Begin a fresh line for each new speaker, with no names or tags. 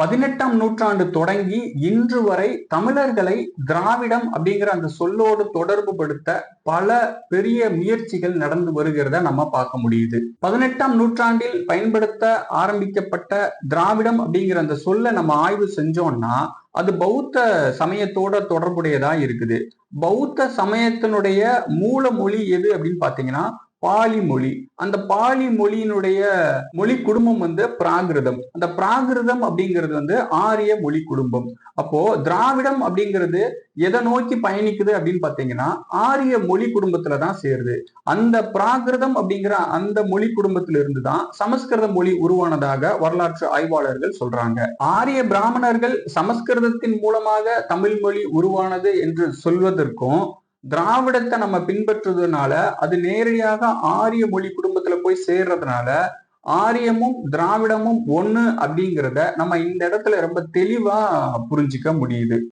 பதினெட்டாம் நூற்றாண்டு தொடங்கி இன்று வரை தமிழர்களை திராவிடம் அப்படிங்கிற அந்த சொல்லோடு தொடர்பு படுத்த பல பெரிய முயற்சிகள் நடந்து வருகிறத நம்ம பார்க்க முடியுது. பதினெட்டாம் நூற்றாண்டில் பயன்படுத்த ஆரம்பிக்கப்பட்ட திராவிடம் அப்படிங்கிற அந்த சொல்ல நம்ம ஆய்வு செஞ்சோம்னா அது பௌத்த சமயத்தோட தொடர்புடையதா இருக்குது. பௌத்த சமயத்தினுடைய மூல மொழி எது அப்படின்னு பாத்தீங்கன்னா பாலி மொழி. அந்த பாலி மொழியினுடைய மொழி குடும்பம் வந்து பிராகிருதம். அந்த பிராகிருதம் அப்படிங்கிறது வந்து ஆரிய மொழி குடும்பம். அப்போ திராவிடம் அப்படிங்கிறது எதை நோக்கி பயணிக்குது அப்படின்னு பாத்தீங்கன்னா ஆரிய மொழி குடும்பத்துல தான் சேருது. அந்த பிராகிருதம் அப்படிங்கிற அந்த மொழி குடும்பத்தில இருந்து தான் சமஸ்கிருத மொழி உருவானதாக வரலாற்று ஆய்வாளர்கள் சொல்றாங்க. ஆரிய பிராமணர்கள் சமஸ்கிருதத்தின் மூலமாக தமிழ் மொழி உருவானது என்று சொல்வதற்கும் திராவிடத்தை நம்ம பின்பற்றுறதுனால அது நேரடியாக ஆரிய மொழி குடும்பத்துல போய் சேர்றதுனால ஆரியமும் திராவிடமும் ஒண்ணு அப்படிங்கிறத நம்ம இந்த இடத்துல ரொம்ப தெளிவா புரிஞ்சுக்க முடியுது.